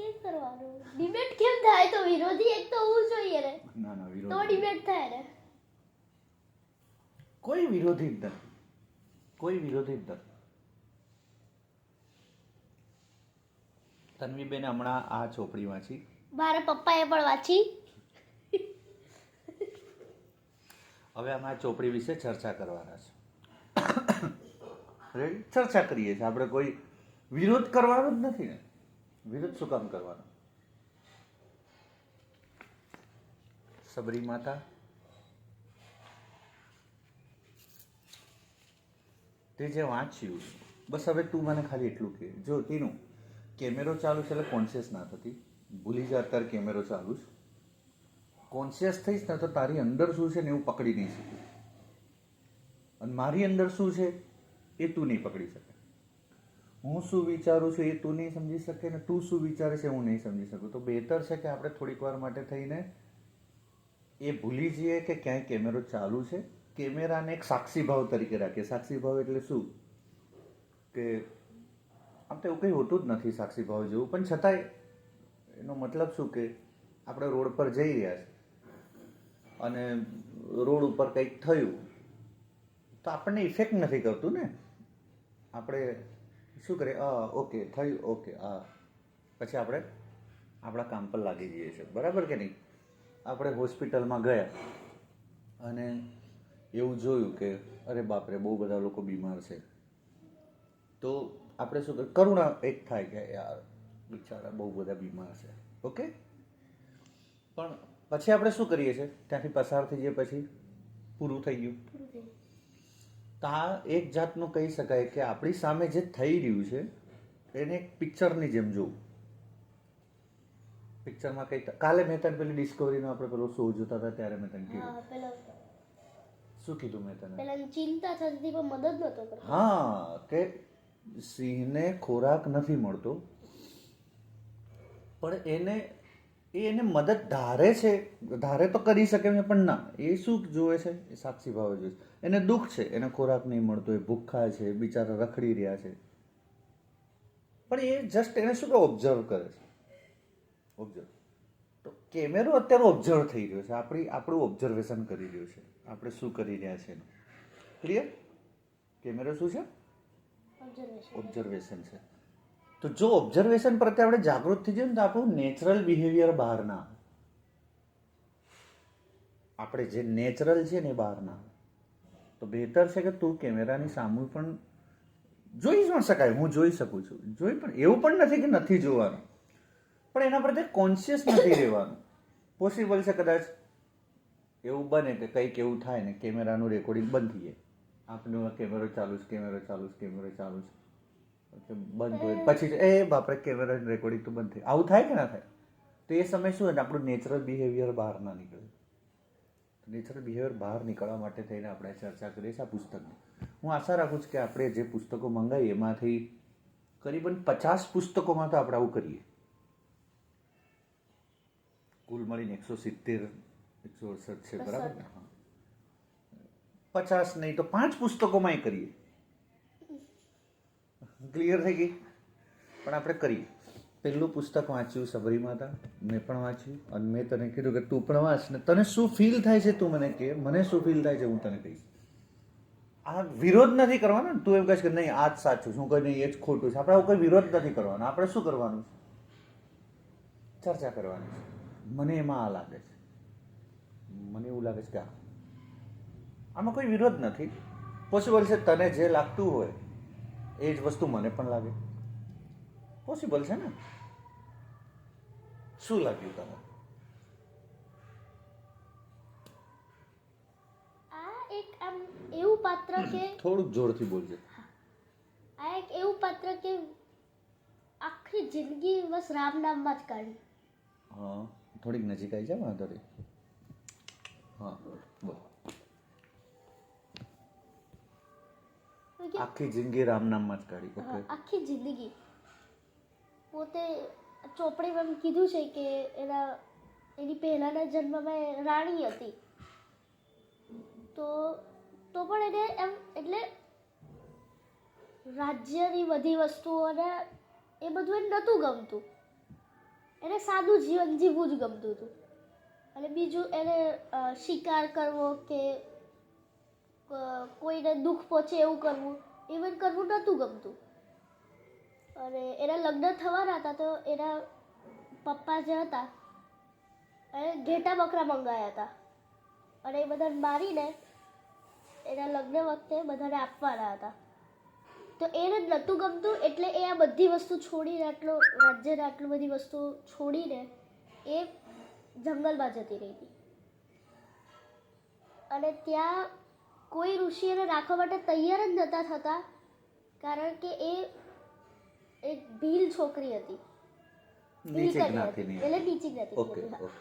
કેમ કરવાનું? ડિબેટ કેમ થાય? તો વિરોધી એક તો હોવું જોઈએ રે. ના ના તો ડિબેટ થાય રે. કોઈ વિરોધી દળ કોઈ વિરોધી દળ તન્વીબેન હમણાં આ ચોપડી વાંચી. મારા પપ્પાએ પણ વાંચી. હવે અમે આ ચોપડી વિશે ચર્ચા કરવાના છે. ચર્ચા કરીએ છીએ. આપણે કોઈ વિરોધ કરવાનો જ નથી ને. વિરોધ શું કામ કરવાનો? સબરી માતા તે જે વાંચ્યું, બસ હવે તું મને ખાલી એટલું કે. જો તેનું કેમેરો ચાલુ છે એટલે કોન્શિયસ ના થતી. ભૂલી જા અત્યારે કેમેરો ચાલુ છે. કોન્શિયસ થઈશ ને તો તારી અંદર શું છે ને એવું પકડી નહીં શકું. અને મારી અંદર શું છે એ તું નહીં પકડી શકે. હું શું વિચારું છું એ તું નહીં સમજી શકે ને તું શું વિચારે છે હું નહીં સમજી શકું. તો બહેતર છે કે આપણે થોડીક વાર માટે થઈને એ ભૂલી જઈએ કે ક્યાંય કેમેરો ચાલુ છે. કેમેરાને એક સાક્ષી ભાવ તરીકે રાખીએ. સાક્ષી ભાવ એટલે શું? કે આમ તો એવું કંઈ હોતું જ નથી સાક્ષી ભાવ જેવું. પણ છતાંય એનો મતલબ શું કે આપણે રોડ પર જઈ રહ્યા છે અને રોડ ઉપર કંઈક થયું તો આપણને ઇફેક્ટ નથી કરતું ને. આપણે શું કરીએ અ ઓકે થયું ઓકે હા પછી આપણે આપણા કામ પર લાગી જઈએ છીએ. બરાબર કે નહીં? આપણે હોસ્પિટલમાં ગયા અને એવું જોયું કે અરે બાપરે બહુ બધા લોકો બીમાર છે. તો આપણે શું કરીએ કરુણા એક થાય કે યાર બિચારા બહુ બધા બીમાર છે. ઓકે? પણ પછી આપણે શું કરીએ છીએ? ત્યાંથી પસાર થઈ જઈએ પછી? પૂરું થઈ ગયું. તો આ એક જાતનું કહી શકાય કે આપણી સામે જે થઈ રહ્યું છે એને એક પિક્ચરની જેમ જોવું. પિક્ચરમાં કઈ કાલે મેં તને પેલી ડિસ્કવરીનો આપણે પેલો શો જોતા હતા ત્યારે મેં તને કીધું. શું કીધું મેં તને? પેલા ચિંતા થતી પણ મદદ નતો કરતો. હા કે સિંહને ખોરાક નથી મળતો પણ એને એ એને મદદ ધારે છે. ધારે તો કરી શકે છે પણ ના એ શું જોવે છે? એ સાક્ષી ભાવે જોવે છે. એને દુઃખ છે એને ખોરાક નહીં મળતો એ ભૂખ્યા છે બિચારા રખડી રહ્યા છે. પણ એ જસ્ટ એને શું કે ઓબ્ઝર્વ કરે છે. ઓબ્ઝર્વ તો કેમેરો અત્યારે ઓબ્ઝર્વ થઈ રહ્યો છે. આપણી આપણું ઓબ્ઝર્વેશન કરી રહ્યો છે. આપણે શું કરી રહ્યા છે એનું. ક્લિયર કેમેરો શું છે? ઓબ્ઝર્વેશન છે. તો જો ઓબ્ઝર્વેશન પ્રત્યે આપણે જાગૃત થઈ જઈએ ને તો આપણું નેચરલ બિહેવિયર બહારના આપણે જે નેચરલ છે ને એ બહાર ના આવે. તો બહેતર છે કે તું કેમેરાની સામું પણ જોઈ પણ શકાય હું જોઈ શકું છું. જોઈ પણ એવું પણ નથી કે નથી જોવાનું. પણ એના પ્રત્યે કોન્શિયસ નથી રહેવાનું. પોસિબલ છે કદાચ એવું બને કે કંઈક એવું થાય ને કેમેરાનું રેકોર્ડિંગ બંધ થઈ જાય. આપણને કેમેરો ચાલુ છે કેમેરો ચાલુ છે કેમેરો ચાલુ છે. બંધ હોય. પછી એ બાપરે કેમેરા રેકોર્ડિંગ તો બંધ થઈ. આવું થાય કે ના થાય? તો એ સમય શું હોય ને આપણું નેચરલ બિહેવિયર બહાર ના નીકળે. નેચરલ બિહેવિયર બહાર નીકળવા માટે થઈને આપણે ચર્ચા કરીએ છીએ આ પુસ્તકની. હું આશા રાખું છું કે આપણે જે પુસ્તકો મંગાવીએ એમાંથી કરીબન પચાસ પુસ્તકોમાં તો આપણે આવું કરીએ. કુલ મળીને એકસો સિત્તેર એકસો અડસઠ છે બરાબર ને? હા. પચાસ નહીં તો પાંચ પુસ્તકોમાં એ કરીએ. ક્લિયર થઈ ગઈ? પણ આપણે કરીએ. પહેલું પુસ્તક વાંચ્યું સબરી માતા, મેં પણ વાંચ્યું. અને મેં તને કીધું કે તું પણ વાંચ ને તને શું ફીલ થાય છે તું મને કે, મને શું ફીલ થાય છે હું તને કહીશ. આ વિરોધ નથી કરવાનો તું એમ કહીશ કે નહીં, આ જ સાચું હું કહી નહીં, એ જ ખોટું છે. આપણે આવું કોઈ વિરોધ નથી કરવાનો. આપણે શું કરવાનું છે? ચર્ચા કરવાની છે. મને એમાં આ લાગે છે. મને એવું લાગે છે કે આમાં કોઈ વિરોધ નથી. પોસિબલ છે તને જે લાગતું હોય, એ જ વસ્તુ મને પણ લાગે. પોસિબલ છે ને? શું લાગ્યું તમને? આ એક આમ એવું પાત્ર કે થોડુંક જોરથી બોલજો. આ એક એવું પાત્ર કે આખી જિંદગી બસ રામ નામમાં જ કાઢી. હા થોડીક નજીક આવી જાવ વાંધો નહીં. હા બોલ. આખી જિંદગી રામ નામમાં જ કાઢી ઓકે આખી જિંદગી. પોતે ચોપડીમાં એમ કીધું છે કે એના, એની પહેલાના જન્મમાં એ રાણી હતી. તો તો પણ એને એમ, એટલે રાજ્યની બધી વસ્તુઓને એ બધું એને નહોતું ગમતું. એને સાદું જીવન જીવવું જ ગમતું હતું. અને બીજું એને શિકાર કરવો કે કોઈને દુઃખ પહોંચે એવું કરવું ઇવન કરવું નહોતું ગમતું. અને એના લગ્ન થવાના હતા તો એના પપ્પા જે હતા, એ ઘેટા બકરા મંગાવ્યા હતા. અને એ બધાને મારીને એના લગ્ન વખતે બધાને આપવાના હતા. તો એને નહોતું ગમતું, એટલે એ આ બધી વસ્તુ છોડીને, આટલો રાજ્યને આટલી બધી વસ્તુ છોડીને એ જંગલમાં જતી રહી હતી. અને ત્યાં કોઈ ઋષિ એને રાખવા માટે તૈયાર જ નહોતા થતા, કારણ કે એ એક ભીલ છોકરી હતી. ભીલ નીચે કન્યા હતી. જ્ઞાતિની એટલે નીચી જ્ઞાતિ ઓકે હતી, ઓકે.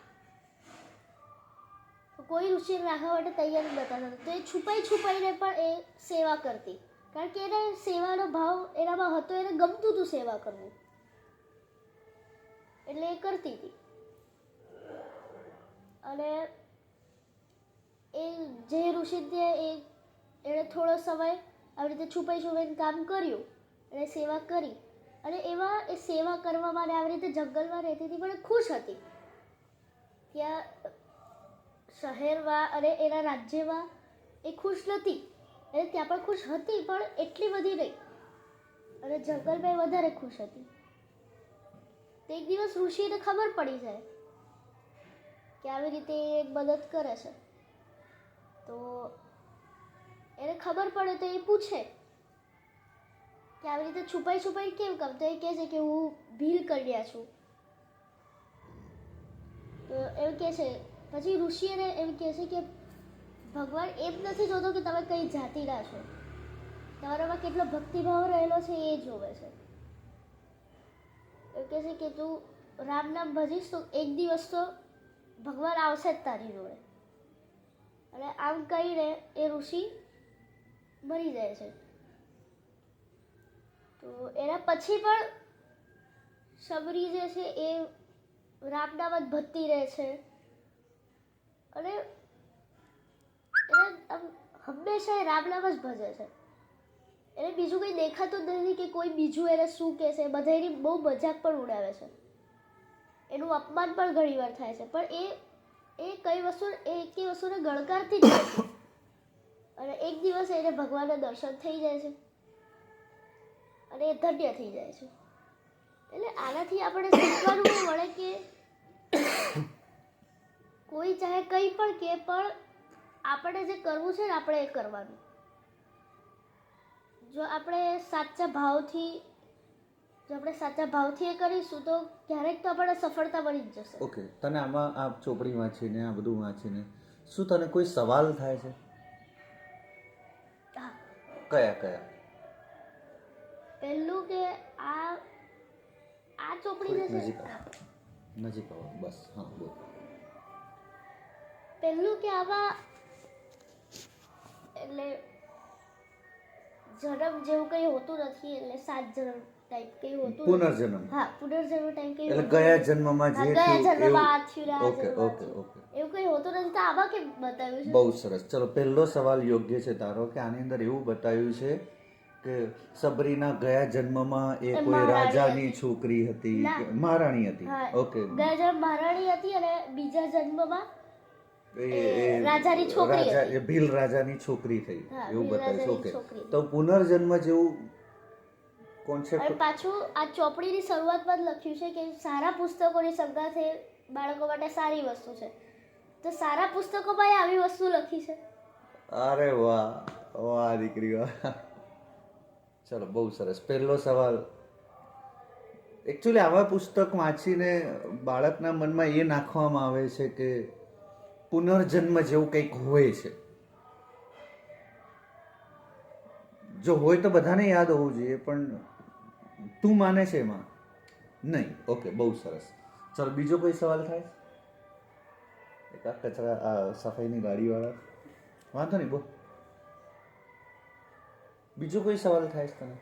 કોઈ ઋષિ રાખવા માટે તૈયાર જ બતાવતા થતા તો એ છુપાઈ છુપાઈને પણ એ સેવા કરતી. કારણ કે એને સેવાનો ભાવ એનામાં હતો એને ગમતું હતું સેવા કરવું. એટલે એ કરતી હતી. અને એ જે ઋષિ તે એ એણે થોડો સમય આવી રીતે છુપાઈ છુપાઈને કામ કર્યું અને સેવા કરી. અને એવા એ સેવા કરવા માટે આવી રીતે જંગલમાં રહેતી હતી, પણ ખુશ હતી. ત્યાં શહેરમાં અને એના રાજ્યમાં એ ખુશ નથી. એટલે ત્યાં પણ ખુશ હતી, પણ એટલી બધી નહીં. અને જંગલમાં એ વધારે ખુશ હતી. તો એક દિવસ ઋષિને ખબર પડી જાય કે આવી રીતે એ મદદ કરે છે. તો એને ખબર પડે તો એ પૂછે કે આવી રીતે છુપાઈ છુપાઈ કેમ કામ? તો એ કહે છે કે હું ભીલ કર્યા છું. તો એમ કહે છે, પછી ઋષિ એને એમ કહે છે કે ભગવાન એમ નથી જોતો કે તમે કઈ જાતિના છો. તમારામાં કેટલો ભક્તિભાવ રહેલો છે એ જોવે છે. એમ કહે છે કે તું રામ નામ ભજીશ તો એક દિવસ તો ભગવાન આવશે જ તારી જોડે. અને આમ કહીને એ ઋષિ મરી જાય છે. તો એના પછી પણ શબરી જે છે એ રામ નામ જ ભજતી રહે છે. અને એને હંમેશા એ રામ નામ જ ભજે છે. એને બીજું કંઈ દેખાતું નથી કે કોઈ બીજું એને શું કહેશે બધા એની બહુ મજાક પણ ઉડાવે છે. એનું અપમાન પણ ઘણીવાર થાય છે. પણ એ એ કઈ વસ્તુ, એ એક વસ્તુને ગણકારતી જ અને એક દિવસ એને ભગવાનના દર્શન થઈ જાય છે. અને એ ધન્ય થઈ જાય છે. એટલે આનાથી આપણે શીખવાનું મળે કે કોઈ ચાહે કંઈ પણ કે પણ આપણે જે કરવું છે ને આપણે એ કરવાનું. જો આપણે સાચા ભાવથી જો આપણે સાચા ભાવથી એ કરીશું તો ક્યારેક તો આપણને સફળતા મળી જ જશે. ઓકે તને આમાં આ ચોપડી વાંચીને આ બધું વાંચીને શું તને કોઈ સવાલ થાય છે? કયા કયા? પહેલું કે આ આ ચોપડી જે નજીક આવો. નજીક આવો બસ હા બોલ. પહેલું કે આવા એટલે જન્મ જેવું કંઈ હોતું નથી એટલે સાત જન્મ ટાઈપ કંઈ હોતું નથી. પુનર્જન્મ. હા પુનર્જન્મ ટાઈપ કંઈ એટલે ગયા. જન્મમાં જે ગયા જન્મમાં આ ઓકે ઓકે ઓકે. એવું કંઈ હોતું નથી? તો આવા કેમ બતાવ્યું છે? બહુ સરસ. ચલો પહેલો સવાલ યોગ્ય છે. તારો કે આની અંદર એવું બતાવ્યું છે કે સબરીના ગયા જન્મમાં એ કોઈ રાજાની છોકરી હતી મહારાણી હતી? ઓકે. ગયા જન્મ મહારાણી હતી અને બીજા જન્મમાં રાજાની છોકરી રાજા એ ભીલ રાજાની છોકરી થઈ. એવું ભીલ છે. ઓકે. તો પુનર્જન્મ જેવું કોન્સેપ્ટ પાછું આ ચોપડીની શરૂઆતમાં જ લખ્યું છે કે સારા પુસ્તકોની સંગાથ બાળકો માટે સારી વસ્તુ છે. તો સારા પુસ્તકોમાં આવી વસ્તુ લખી છે. અરે વાહ. વાહ દીકરી વાહ. ચલો, બહુ સરસ. પહેલો સવાલ. એકચ્યુઅલી આવા પુસ્તક વાંચીને બાળકના મનમાં એ નાખવામાં આવે છે કે પુનર્જન્મ જેવું કંઈક હોય છે. જો હોય તો બધાને યાદ હોવું જોઈએ, પણ તું માને છે એમાં? નહીં. ઓકે બહુ સરસ. ચલો, બીજો કોઈ સવાલ થાય? એક આ કચરા, આ સફાઈની ગાડીવાળા. વાંધો નહીં, બોલ. બીજો કોઈ સવાલ થાય છે તને?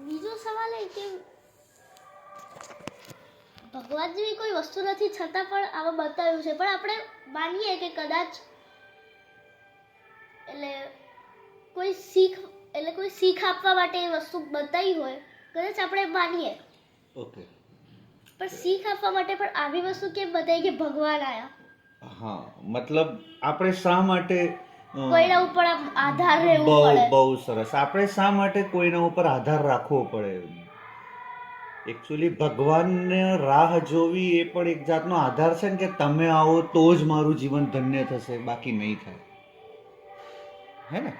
બીજો સવાલ એ કે ભગવાન જેવી કોઈ વસ્તુ નથી છતાં પણ આમાં બતાવ્યું છે. પણ આપણે માનીએ કે કદાચ એટલે કોઈ શીખ એટલે કોઈ શીખ આપવા માટે એ વસ્તુ બતાવી હોય કદાચ આપણે માનીએ. ઓકે પણ શીખ આપવા માટે પણ આવી વસ્તુ કેમ બતાવી કે ભગવાન આયા? હા મતલબ આપણે શા માટે કોઈના ઉપર આધાર રહેવું પડે. બહુ સરસ. આપણે શા માટે કોઈના ઉપર આધાર રાખવો પડે? એકચ્યુઅલી ભગવાનને રાહ જોવી એ પણ એક જાતનો આધાર છે ને કે તમે આવો તો જ મારું જીવન ધન્ય થશે બાકી નહીં થાય. હે ને?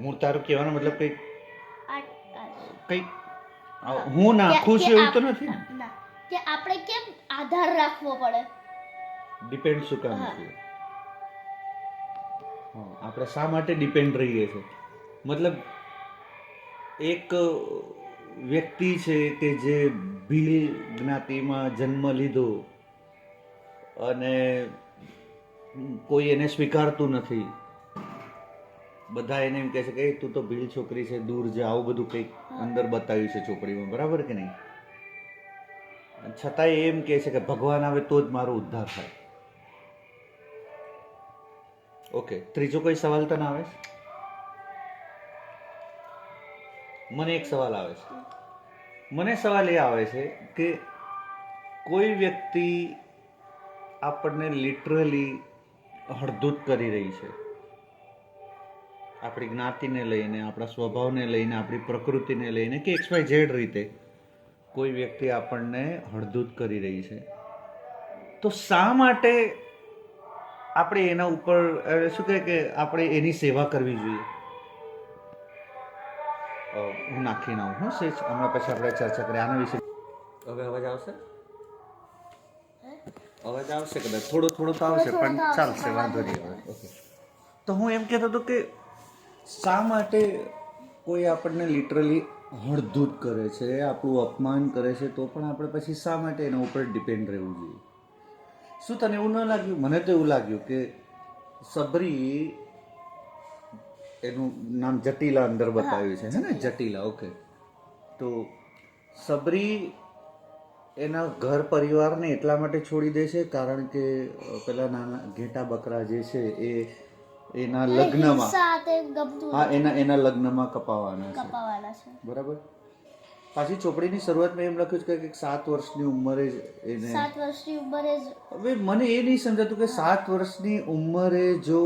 હું તારું કહેવાનો મતલબ કંઈક કંઈક હું નાખું છું એવું તો નથી ના. કે આપણે કેમ આધાર રાખવો પડે? ડિપેન્ડ શું કામ છે? આપણે શા માટે ડિપેન્ડ રહીએ છીએ મતલબ, એક વ્યક્તિ છે કે જે ભીલ જ્ઞાતિમાં જન્મ લીધો અને કોઈ એને સ્વીકારતું નથી. બધા એને એમ કહે છે કે તું તો ભીલ છોકરી છે, દૂર જા, આવું બધું કંઈક અંદર બતાવ્યું છે છોકરીમાં બરાબર કે નહીં? છતાંય એમ કહે છે કે ભગવાન આવે તો જ મારો ઉદ્ધાર થાય. ઓકે ત્રીજો કોઈ સવાલ તને આવે છે? મને એક સવાલ આવે છે. મને સવાલ એ આવે છે કે કોઈ વ્યક્તિ આપણને લિટરલી હળદૂત કરી રહી છે. આપણી જ્ઞાતિને લઈને, આપણા સ્વભાવને લઈને, આપણી પ્રકૃતિને લઈને કે એક્સ વાય ઝેડ રીતે કોઈ વ્યક્તિ આપણને હળદૂત કરી રહી છે. તો શા માટે આપણે એના ઉપર શું કહે કે આપણે એની સેવા કરવી જોઈએ? હું નાખીને આવું હું સેજ હમણાં પછી આપણે ચર્ચા કરીએ. આના વિશે. હવે અવાજ આવશે? અવાજ આવશે કદાચ. થોડો થોડો તો આવશે પણ ચાલશે વાંધો વાંધો નહીં. આવે ઓકે તો હું એમ કહેતો હતો કે શા માટે કોઈ આપણને લિટરલી હળધૂત કરે છે આપણું અપમાન કરે છે તો પણ આપણે પછી શા માટે એના ઉપર ડિપેન્ડ રહેવું જોઈએ? શું તને એવું ન લાગ્યું? મને તો એવું લાગ્યું કે સબરી એનું નામ જટીલા અંદર બતાવ્યું છે હે ને? જટીલા. ઓકે. તો સબરી એના ઘર પરિવારને એટલા માટે છોડી દે છે કારણ કે પેલા નાના ઘેટા બકરા જે છે એ એના લગ્નમાં હા એના એના લગ્નમાં કપાવાના છે. બરાબર? પાછી ચોપડીની શરૂઆતમાં એમ લખ્યું છે કે સાત વર્ષની ઉંમરે જ એને સાત વર્ષની ઉંમરે જ. હવે મને એ નહીં સમજાતું કે સાત વર્ષની ઉંમરે જો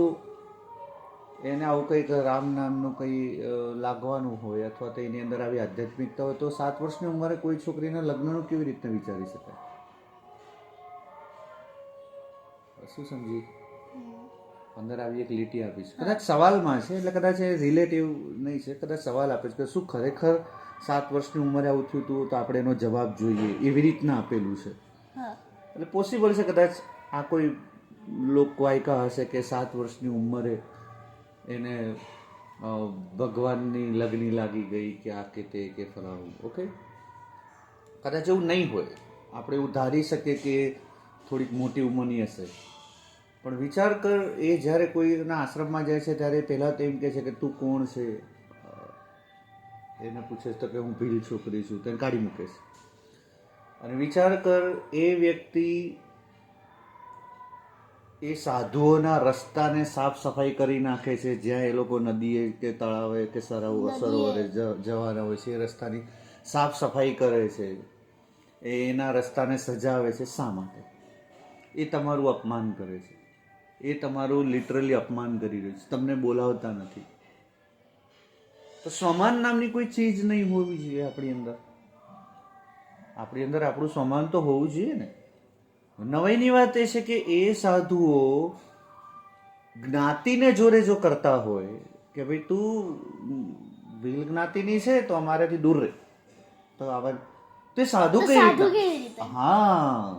એને આવું કંઈક રામ નામનું કંઈ લાગવાનું હોય અથવા તો એની અંદર આવી આધ્યાત્મિકતા હોય તો સાત વર્ષની ઉંમરે કોઈ છોકરીના લગ્નનું કેવી રીતના વિચારી શકાય? શું સમજી? અંદર આવી એક લીટી આપીશ. કદાચ સવાલમાં છે એટલે કદાચ એ રિલેટિવ નહીં છે કદાચ સવાલ આપે છે કે શું ખરેખર સાત વર્ષની ઉંમરે આવું થયું હતું તો આપણે એનો જવાબ જોઈએ એવી રીતના આપેલું છે. હા. એટલે પોસિબલ છે કદાચ આ કોઈ લોકવાયકા હશે કે સાત વર્ષની ઉંમરે એને ભગવાનની લગ્ની લાગી ગઈ કે આ કે તે કે ફલાવું ઓકે કદાચ એવું નહીં હોય. આપણે એવું ધારી શકીએ કે થોડીક મોટી ઉંમરની હશે. પણ વિચાર કર એ જ્યારે કોઈના આશ્રમમાં જાય છે ત્યારે પહેલાં તો એમ કહે છે કે તું કોણ છે? એને પૂછે તો કે હું ભીલ છોકરી છું. તેને કાઢી મૂકીશ અને વિચાર કર એ વ્યક્તિ એ સાધુઓના રસ્તાને સાફ સફાઈ કરી નાખે છે જ્યાં એ લોકો નદીએ કે તળાવે કે સરોવર સરોવરે જવાના હોય છે એ રસ્તાની સાફ સફાઈ કરે છે. એ એના રસ્તાને સજાવે છે શા માટે? એ તમારું અપમાન કરે છે. એ તમારું લિટરલી અપમાન કરી રહ્યું છે. તમને બોલાવતા નથી. તો સ્વમાન નામની કોઈ ચીજ નહીં હોવી જોઈએ આપણી અંદર. આપણી અંદર આપણું સ્વમાન તો હોવું જોઈએ ને. નવાઈની વાત એ છે કે એ સાધુઓ જ્ઞાતિને જોડે જો કરતા હોય કે ભાઈ તું ભીલ જ્ઞાતિની છે તો અમારાથી દૂર રહે તો આવા તે સાધુ કઈ રીતે? હા.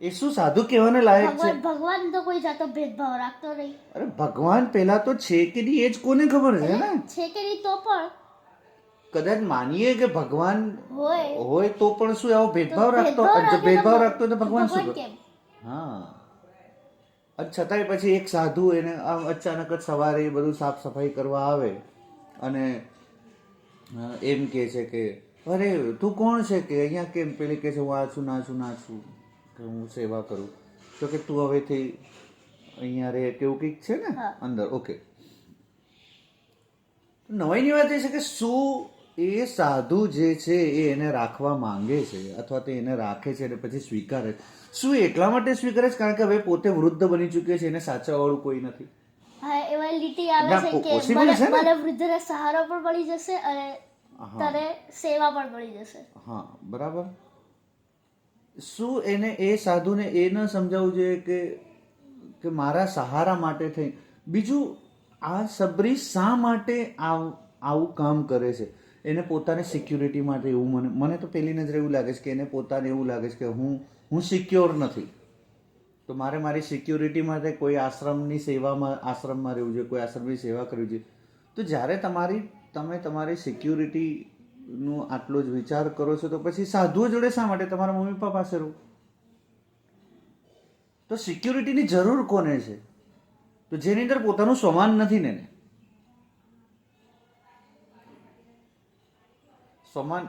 એ શું સાધુ કહેવાને લાયક છે? ભગવાન તો કોઈ જાતો ભેદભાવ રાખતો નહીં. અરે ભગવાન પહેલા તો છે કે નહીં એ જ કોને ખબર છે ને? છે કે નહીં તો પણ. કદાચ માનીએ કે ભગવાન હોય. હોય તો પણ શું આવો ભેદભાવ રાખતો? ભેદભાવ રાખતો તો ભગવાન શું? હા. અને છતાંય પછી એક સાધુ એને આમ અચાનક જ સવારે એ બધું સાફ સફાઈ કરવા આવે અને એમ કહે છે કે અરે તું કોણ છે? કે અહીંયા કેમ પેલી કહે છે હું આ છું ના છું ના છું. કે હું સેવા કરું. તો કે તું હવેથી અહીંયા રહે કે એવું કંઈક છે ને અંદર. ઓકે. નવાઈની વાત એ છે કે શું એ સાધુ જે છે એ એને રાખવા માંગે છે અથવા તો એને રાખે છે અને પછી સ્વીકારે છે. શું એટલા માટે સ્વીકારે છે? કારણ કે હવે પોતે વૃદ્ધ બની ચૂક્યો છે એને સાચવવાળું કોઈ નથી. હા એમાં લીટી આવે છે કે મને છે ને? મને વૃદ્ધને સહારો પણ મળી જશે અને. તને સેવા પણ મળી જશે. હા બરાબર. શું એને એ સાધુને એ ન સમજાવવું જોઈએ કે કે મારા સહારા માટે થઈ? બીજું, આ સબરી શા માટે આવ- કામ કરે છે? એને પોતાને સિક્યુરિટી માટે એવું મને મને તો પહેલી નજરે એવું લાગે છે કે એને પોતાને એવું લાગે છે કે હું હું સિક્યોર નથી. તો મારે મારી સિક્યુરિટી માટે કોઈ આશ્રમની સેવામાં, આશ્રમમાં રહેવું જોઈએ, કોઈ આશ્રમની સેવા કરવી જોઈએ. તો જ્યારે તમારી, તમે તમારી સિક્યુરિટીનું આટલો જ વિચાર કરો છો, તો પછી સાધુઓ જોડે શા માટે તમારા મમ્મી પપ્પા પાસે રહો? તો સિક્યુરિટીની જરૂર કોને છે? તો જેની અંદર પોતાનું સમાન નથી ને સમાન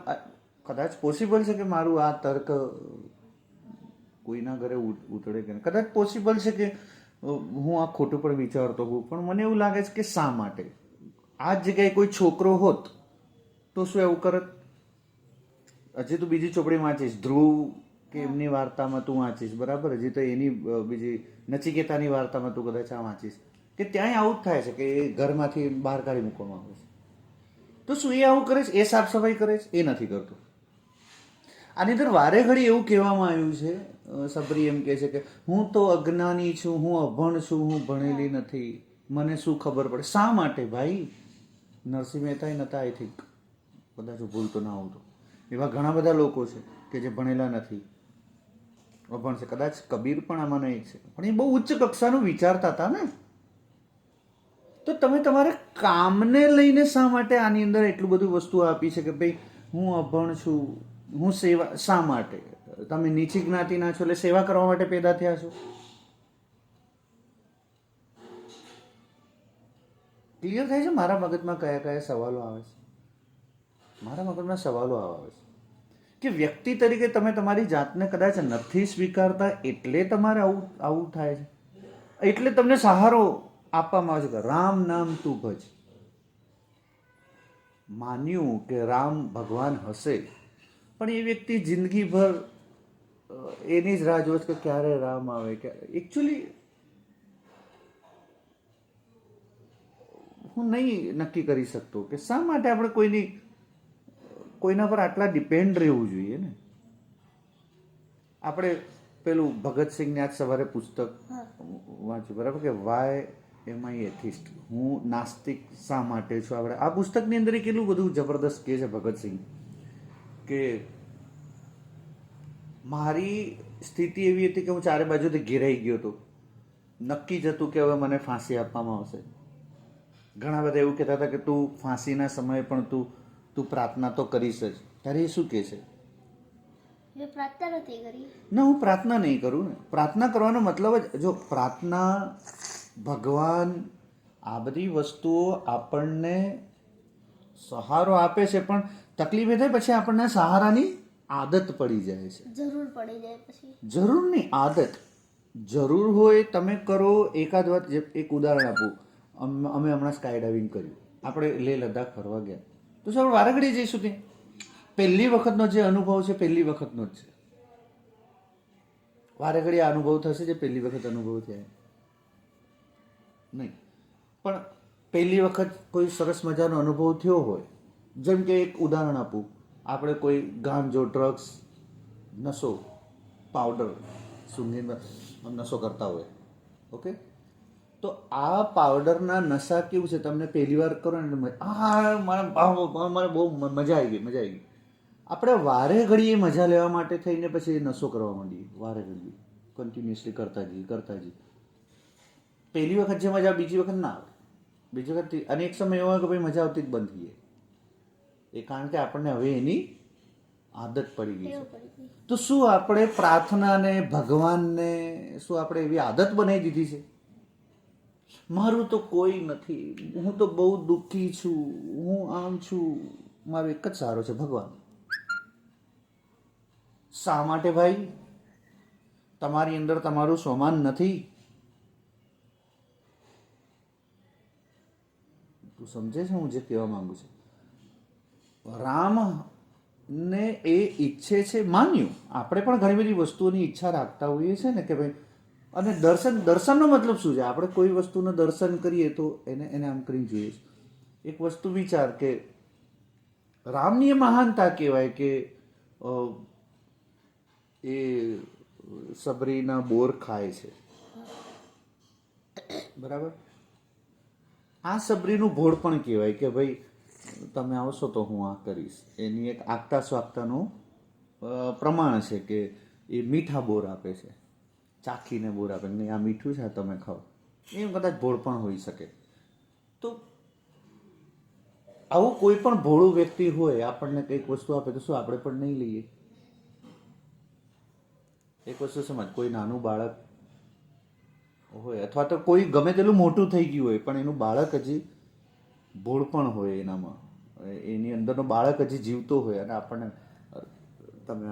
કદાચ પોસિબલ છે કે મારું આ તર્ક કોઈના ઘરે ઉત- ઉતરે કે. કદાચ પોસિબલ છે કે હું આ ખોટું પણ વિચારતો હોઉં, પણ મને એવું લાગે છે કે શા માટે? આ જગ્યાએ કોઈ છોકરો હોત તો શું એવું કરત હજી તું બીજી ચોપડી વાંચીશ. ધ્રુવ કે એમની વાર્તામાં તું વાંચીશ, બરાબર? હજી તો એની બીજી નચિકેતાની વાર્તામાં તું કદાચ આ વાંચીશ. કે ત્યાંય આવું જ થાય છે કે એ ઘરમાંથી બહાર કાઢી મૂકવામાં આવે છે. તો શું એ આવું કરે છે? એ સાફ સફાઈ કરે છે? એ નથી કરતો. આની અંદર વારે ઘડી એવું કહેવામાં આવ્યું છે સબરી એમ કહે છે કે, હું તો અજ્ઞાની છું, હું અભણ છું, હું ભણેલી નથી. મને શું ખબર પડે? શા માટે ભાઈ? નરસિંહ મહેતા નતા આઈ થિંક કદાચ ભૂલતો ના હોઉં તો. એવા ઘણા બધા લોકો છે કે જે ભણેલા નથી. અભણ છે. કદાચ કબીર પણ આમાંનો એક છે. પણ એ બહુ ઉચ્ચ કક્ષાનું વિચારતા હતા ને. તો તમે તમારે કામને લઈને શા માટે આની અંદર એટલું બધું વસ્તુ આપી છે કે ભાઈ હું અભણ છું, હું સેવા, શા માટે? તમે નીચી જ્ઞાતિના છો એટલે સેવા કરવા માટે પેદા થયા છો? ક્લિયર થાય છે? મારા મગજમાં કયા કયા સવાલો આવે છે? મારા મગજમાં સવાલો આવે છે. કે વ્યક્તિ તરીકે તમે તમારી જાતને કદાચ નથી સ્વીકારતા એટલે તમારે આવું આવું થાય છે? એટલે તમને સહારો આપવામાં આવે છે રામ નામ તું ભજ. માન્યું કે રામ ભગવાન હશે, પણ એ વ્યક્તિ જિંદગીભર એની જ રાહ જોવે કે ક્યારે રામ આવે ક્યારે એકચ્યુઅલી હું નહીં નક્કી કરી શકતો કે શા માટે આપણે કોઈની કોઈના પર આટલા ડિપેન્ડ રહેવું જોઈએ ને? આપણે પેલું ભગતસિંહને આજ સવારે પુસ્તક વાંચ્યું બરાબર? કે વાય એમ આઈ એથિસ્ટ હું નાસ્તિક શા માટે છું? આપણે આ પુસ્તકની અંદર કેટલું બધું જબરદસ્ત કહે છે ભગતસિંહ કે મારી સ્થિતિ એવી હતી કે હું ચારે બાજુથી ઘેરાઈ ગયો હતો. નક્કી જ હતું કે હવે મને ફાંસી આપવામાં આવશે. ઘણા બધા એવું કહેતા હતા કે તું ફાંસીના સમયે પણ તું તું પ્રાર્થના તો કરીશ જ. ત્યારે એ શું કહે છે? ના હું પ્રાર્થના નહીં કરું ને. પ્રાર્થના કરવાનો મતલબ જ જો પ્રાર્થના ભગવાન આ બધી વસ્તુઓ આપણને સહારો આપે છે પણ તકલીફ એ થાય પછી આપણને સહારાની આદત પડી જાય છે. જરૂર પડી જાય પછી. જરૂર નહીં આદત. જરૂર હોય તમે કરો. એકાદ વાત એક ઉદાહરણ આપું. અમે હમણાં સ્કાય ડાઇવિંગ કર્યું. આપણે લેહ લદ્દાખ ફરવા ગયા. તો સર વારગડી જઈશું ત્યાં પહેલી વખતનો જે અનુભવ છે, પહેલી વખતનો જ છે. વારેઘડી આ અનુભવ થશે જે પહેલી વખત અનુભવ થયા નહીં. પણ પહેલી વખત કોઈ સરસ મજાનો અનુભવ થયો હોય, જેમ કે એક ઉદાહરણ આપું. આપણે કોઈ ગાંજો ડ્રગ્સ નશો પાવડર સુંગી નશો કરતા હોય. ઓકે? તો આ પાવડરના નશા કેવું છે? તમને પહેલી વાર કરો ને આ મારા મને બહુ મજા આવી ગઈ મજા આવી ગઈ. આપણે વારે ઘડીએ મજા લેવા માટે થઈને પછી નશો કરવા માંડીએ. વારે ઘડીએ. કન્ટિન્યુઅસલી કરતા જઈએ કરતા જઈએ. પહેલી વખત જે મજા બીજી વખત ના આવે. બીજી વખત અને એક સમય એવો હોય કે ભાઈ મજા આવતી જ બંધ થઈ જાય. એ કારણ કે આપણને હવે એની આદત પડી ગઈ છે. તો શું આપણે પ્રાર્થનાને ભગવાનને શું આપણે એવી આદત બનાવી દીધી છે? મારું તો કોઈ નથી. હું તો બહુ દુઃખી છું. હું આમ છું. મારો એક જ સારો છે, ભગવાન. શા માટે ભાઈ? તમારી અંદર તમારું સ્વમાન નથી. તું સમજે છે હું જે કહેવા માંગુ છું? રામ ને એ ઈચ્છે છે, માન્યું. આપણે પણ ઘણી બધી વસ્તુઓની ઈચ્છા રાખતા હોઈએ છીએ ને કે ભાઈ અને દર્શન, દર્શનનો મતલબ શું છે? આપણે કોઈ વસ્તુનું દર્શન કરીએ તો એને એને આમ કરીને જોઈએ. એક વસ્તુ વિચાર કે રામની મહાનતા કહેવાય કે એ સબરીના બોર ખાય છે. બરાબર? આ સબરીનું ભોળ પણ કહેવાય કે ભાઈ, તમે આવશો તો હું આ કરીશ. એની એક આગતા સ્વાગતાનું પ્રમાણ છે કે એ મીઠા બોર આપે છે. ચાખીને બોર આપે નહીં, આ મીઠું છે તમે ખાઓ. એમ કદાચ ભોળ પણ હોઈ શકે. તો આવું કોઈ પણ ભોળું વ્યક્તિ હોય, આપણને કંઈક વસ્તુ આપે તો શું આપણે પણ નહીં લઈએ? એક વસ્તુ સમજ, કોઈ નાનું બાળક હોય, અથવા તો કોઈ ગમે તેટલું મોટું થઈ ગયું હોય, પણ એનું બાળક હજી ભોળ પણ હોય એનામાં. એની અંદરનો બાળક હજી જીવતો હોય અને આપણને, તમે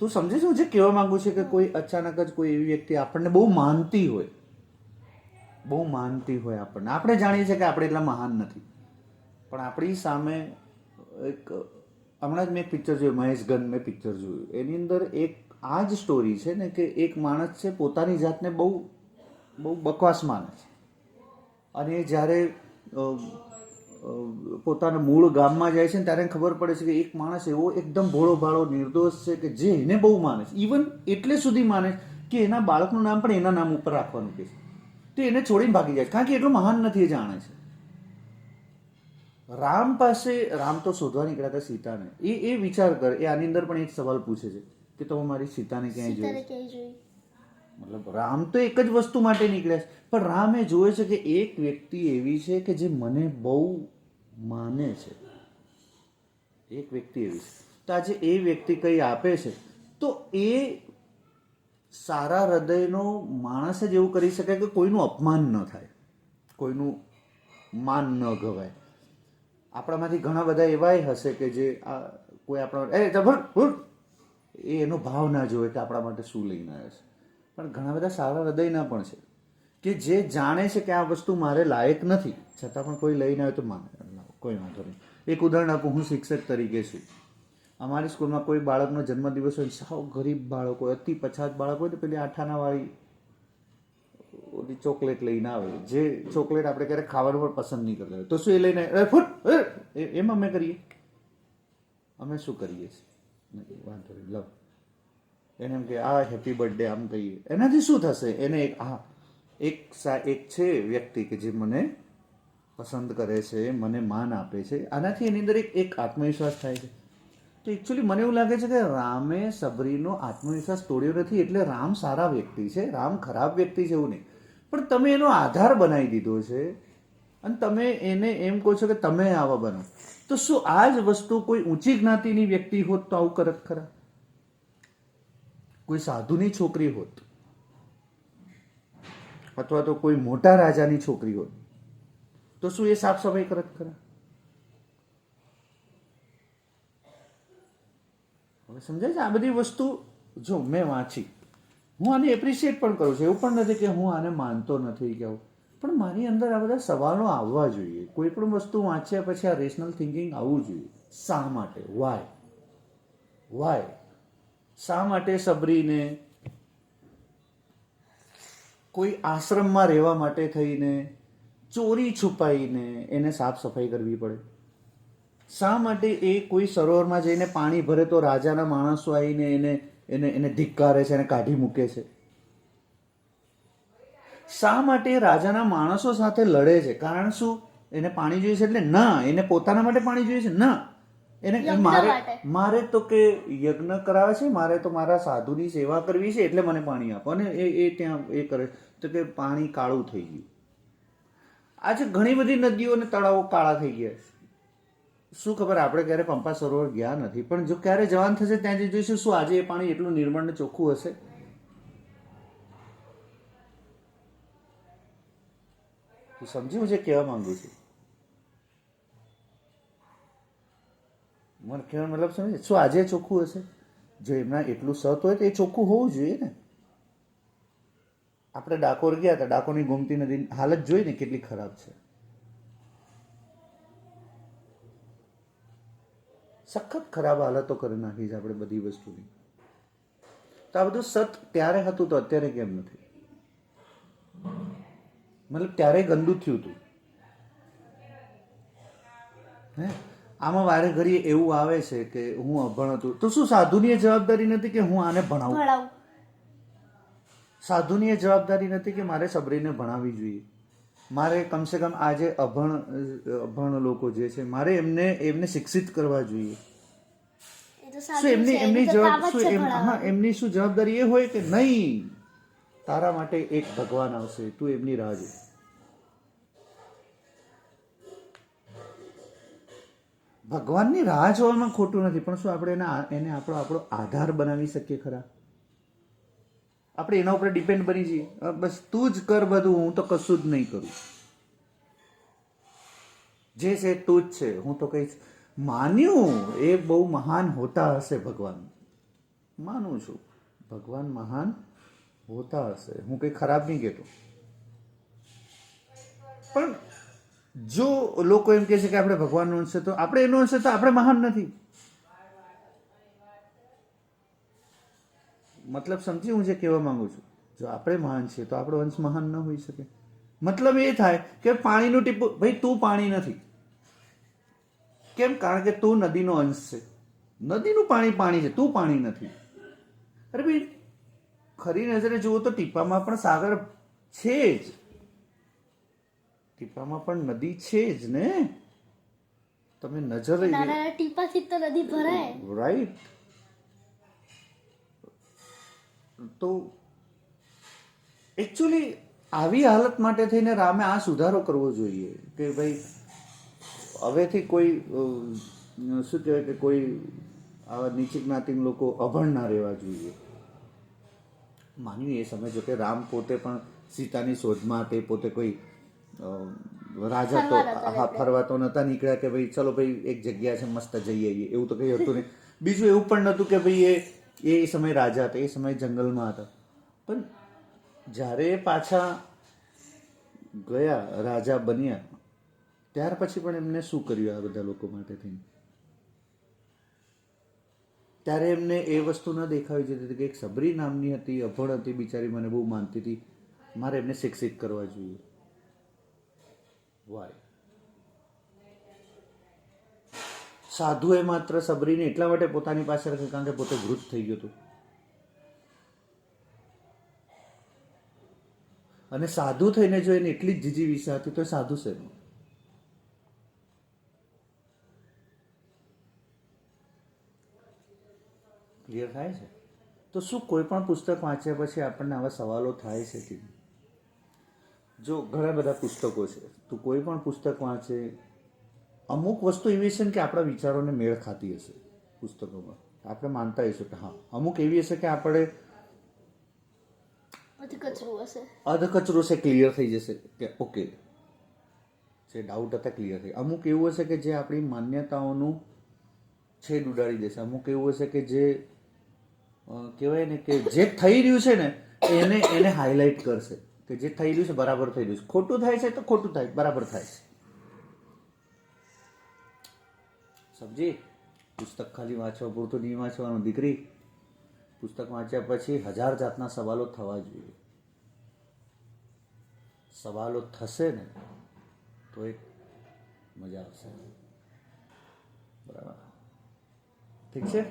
તું સમજે છે? હું જે કહેવા માંગુ છે કે કોઈ અચાનક જ કોઈ એવી વ્યક્તિ આપણને બહુ માનતી હોય. બહુ માનતી હોય આપણને. આપણે જાણીએ છીએ કે આપણે એટલા મહાન નથી. પણ આપણી સામે એક હમણાં જ મેં એક પિક્ચર જોયું મહેશ ગન મેં પિક્ચર જોયું. એની અંદર એક આ જ સ્ટોરી છે ને કે એક માણસ છે પોતાની જાતને બહુ બહુ બકવાસ માને છે. અને જ્યારે પોતાના મૂળ ગામમાં જાય છે ને ત્યારે ખબર પડે છે કે એક માણસ એવો એકદમ ભોળો ભાળો નિર્દોષ છે કે જે એને બહુ માને છે. ઇવન એટલે સુધી માને કે એના બાળકનું નામ પણ એના નામ ઉપર રાખવાનું કે છે. તો એને છોડીને ભાગી જાય કારણ કે એટલું મહાન નથી એ જાણે છે. રામ પાસે રામ તો શોધવા નીકળ્યા હતા સીતાને. એ એ વિચાર કર. એ આની અંદર પણ એક સવાલ પૂછે છે કે તમે મારી સીતાને ક્યાંય જોઈ સીતાને ક્યાંય જોઈ? મતલબ રામ તો એક જ વસ્તુ માટે નીકળ્યા છે. પણ રામ એ જોવે છે કે એક વ્યક્તિ એવી છે કે જે મને બહુ માને છે. એક વ્યક્તિ એવી તો આજે એ વ્યક્તિ કંઈ આપે છે, તો એ સારા હૃદયનો માણસ જ એવું કરી શકે કે કોઈનું અપમાન ન થાય, કોઈનું માન ન ગવાય. આપણામાંથી ઘણા બધા એવાય હશે કે જે આ કોઈ આપણા એ એ એનો ભાવ ના જોવે કે આપણા માટે શું લઈને આવ્યો છે. પણ ઘણા બધા સારા હૃદયના પણ છે, કે જે જાણે છે કે આ વસ્તુ મારે લાયક નથી, છતાં પણ કોઈ લઈને આવે તો માને. કોઈ વાંધો નહીં. એક ઉદાહરણ આપું, હું શિક્ષક તરીકે છું. અમારી સ્કૂલમાં કોઈ બાળકનો જન્મદિવસ હોય સાવ ગરીબ બાળક હોય અતિ પછાત બાળક હોય તો પેલી આઠાનાવાળી ઓલી ચોકલેટ લઈને આવે. જે ચોકલેટ આપણે ક્યારેક ખાવાનું પણ પસંદ નહીં કરતા તો શું એ લઈને આવે? "અરે ફૂટ એમ અમે કરીએ. અમે શું કરીએ છીએ? વાંધો નહીં લવ એને એમ કે, આ હેપી બર્થડે આમ કહીએ. એનાથી શું થશે? એને એક, હા, એક સા, એક છે વ્યક્તિ કે જે મને પસંદ કરે છે, મને માન આપે છે, આનાથી એની અંદર એક આત્મવિશ્વાસ થાય છે. તો એકચ્યુઅલી મને એવું લાગે છે કે રામે સબરીનો આત્મવિશ્વાસ તોડ્યો નથી એટલે રામ સારા વ્યક્તિ છે, રામ ખરાબ વ્યક્તિ છે એવું નહીં. પણ તમે એનો આધાર બનાવી દીધો છે અને તમે એને એમ કહો છો કે તમે આવા બનો. તો શું આ જ વસ્તુ કોઈ ઊંચી જ્ઞાતિની વ્યક્તિ હોત તો આવું કરત ખરા? કોઈ સાધુની છોકરી હોત, અથવા તો કોઈ મોટા રાજાની છોકરી હોત તો શું એ સાફ સફાઈ કરત ખરા? હવે સમજાય છે? આ બધી વસ્તુ જો મેં વાંચી, હું આને એપ્રિશિએટ પણ કરું છું. એવું પણ નથી કે હું આને માનતો નથી કે પણ મારી અંદર આ બધા સવાલો આવવા જોઈએ. કોઈ પણ વસ્તુ વાંચ્યા પછી આ રેશનલ થિંકિંગ આવવું જોઈએ. શા માટે? વાય વાય શા માટે સબરીને કોઈ આશ્રમમાં રહેવા માટે થઈને ચોરી છુપાઈને એને સાફ સફાઈ કરવી પડે. શા માટે એ કોઈ સરોવરમાં જઈને પાણી ભરે તો રાજાના માણસો આવીને એને એને એને ધિક્કારે છે એને કાઢી મૂકે છે? શા માટે રાજાના માણસો સાથે લડે છે? કારણ શું? એને પાણી જોઈએ છે એટલે ના એને પોતાના માટે પાણી જોઈએ છે? ના. એને મારે મારે તો કે યજ્ઞ કરાવે છે મારે તો મારા સાધુની સેવા કરવી છે એટલે મને પાણી આપો. અને એ એ ત્યાં એ કરે તો કે પાણી કાળું થઈ ગયું. આજે ઘણી બધી નદીઓ અને તળાવો કાળા થઈ ગયા છે. શું ખબર આપણે ક્યારે પંપા સરોવર ગયા નથી? પણ જો ક્યારે જવાન થશે ત્યાં જઈ જોઈશું. શું આજે એ પાણી એટલું નિર્મળ ને ચોખ્ખું હશે? તું સમજી હું જે કહેવા માંગુ છું. મને કહેવાનો મતલબ સમજે શું આજે ચોખ્ખું હશે? જો એમના એટલું સત હોય તો એ ચોખ્ખું હોવું જોઈએ ને. આપણે ડાકોર ગયા હતા, ડાકોરની ગોમતી નદી હાલત જોઈ ને કેટલી ખરાબ છે. સખત ખરાબ હાલતો કરી નાખી છે આપણે બધી વસ્તુની. તો આ બધું સત ત્યારે હતું તો અત્યારે કેમ નથી? મતલબ ત્યારે ગંદુ થયું હતું. હે? આમાં વારે ઘડી એવું આવે છે કે હું અભણ હતું. તો શું સાધુની જવાબદારી નથી કે હું આને ભણાવું. સાધુની એ જવાબદારી નથી કે મારે સબરીને ભણાવવી જોઈએ. મારે કમસે કમ આ જે અભણ અભણ લોકો જે છે મારે એમને એમને શિક્ષિત કરવા જોઈએ. શું એમની એમની જવાબ શું હા એમની શું જવાબદારી એ હોય કે નહીં? તારા માટે એક ભગવાન આવશે તું એમની રાહ જો ભગવાનની રાહ જોવામાં ખોટું નથી પણ શું આપણે એને એને આપણો આપણો આધાર બનાવી શકીએ ખરા? આપણે એના ઉપર ડિપેન્ડ બની જઈએ. બસ તું જ કર બધું, હું તો કશું જ નહીં કરું. જે છે તું જ છે. હું તો કહીશ, માન્યું, એ બહુ મહાન હોતા હશે ભગવાન. માનું છું. ભગવાન મહાન હોતા હશે. હું કંઈ ખરાબ નહીં કહેતો. પણ જો લોકો એમ કહે છે કે આપણે ભગવાનનો અંશ છે, તો આપણે એનો અંશ તો આપણે મહાન નથી. મતલબ સમજી હું જે કહેવા માંગુ છું. જો આપણે મહાન છીએ તો આપણો વંશ મહાન ન હોઈ શકે. મતલબ એ થાય કે પાણીનું ટીપું ભાઈ તું પાણી નથી. કેમ? કારણ કે તું નદીનો અંશ છે. નદીનું પાણી પાણી છે તું પાણી નથી. અરે ભાઈ ખરી નજરે જુઓ તો ટીપામાં પણ સાગર છે જ. ટીપામાં પણ નદી છે જ ને? તમે નજર ટીપાથી તો નદી ભરાય. રાઈટ તો એકચ્યુઅલી આવી હાલત માટે થઈને રામે આ સુધારો કરવો જોઈએ કે ભાઈ હવેથી કોઈ શું કહેવાય કે કોઈ આવા નીચી જ્ઞાતિ લોકો અભણ ના રહેવા જોઈએ. માન્યું એ સમજો કે રામ પોતે પણ સીતાની શોધમાં તે પોતે કોઈ રાજા તો હા ફરવા તો નતા નીકળ્યા કે ભાઈ ચલો ભાઈ એક જગ્યા છે મસ્ત જઈ આવીએ એવું તો કંઈ હતું નહીં. બીજું એવું પણ નહોતું કે ભાઈ એ એ સમય રાજા હતા, એ સમય જંગલમાં હતા. પણ જ્યારે એ પાછા ગયા, રાજા બન્યા, ત્યાર પછી પણ એમને શું કર્યું આ બધા લોકો માટે થઈને? ત્યારે એમને એ વસ્તુ ન દેખાવી જતી હતી કે એક સબરી નામની હતી, અભણ હતી, બિચારી મને બહુ માનતી હતી. મારે એમને શિક્ષિત કરવા જોઈએ. વાય સાધુએ માત્ર સબરીને એટલા માટે પોતાની પાસે રાખ્યું કારણ કે પોતે વૃદ્ધ થઈ ગયું હતું. અને સાધુ થઈને જો એને એટલી જ જીજી વિષા હતી તો સાધુ છે ક્લિયર થાય છે? તો શું કોઈ પણ પુસ્તક વાંચ્યા પછી આપણને આવા સવાલો થાય છે કે જો ઘણા બધા પુસ્તકો છે. તો કોઈ પણ પુસ્તક વાંચે અમુક વસ્તુ એવી હશે ને કે આપણા વિચારોને મેળ ખાતી હશે પુસ્તકોમાં. આપણે માનતા હશું કે હા અમુક એવી હશે કે આપણે બધું કચરું હશે છે ક્લિયર થઈ જશે કે ઓકે. જે ડાઉટ હતા ક્લિયર થઈ. અમુક એવું હશે કે જે આપણી માન્યતાઓનું છેદ ઉડાડી દેશે. અમુક એવું હશે કે જે કહેવાય ને કે જે થઈ રહ્યું છે ને એને એને હાઇલાઇટ કરશે. કે જે થઈ રહ્યું છે બરાબર થઈ રહ્યું છે. ખોટું થાય છે તો ખોટું થાય બરાબર થાય. છે સમજી? પુસ્તક ખાલી વાંચવા પૂરતું નહીં વાંચવાનું, દીકરી. પુસ્તક વાંચ્યા પછી હજાર જાતના સવાલો થવા જોઈએ. સવાલો થશે ને, તો એક મજા આવશે. બરાબર. ઠીક છે?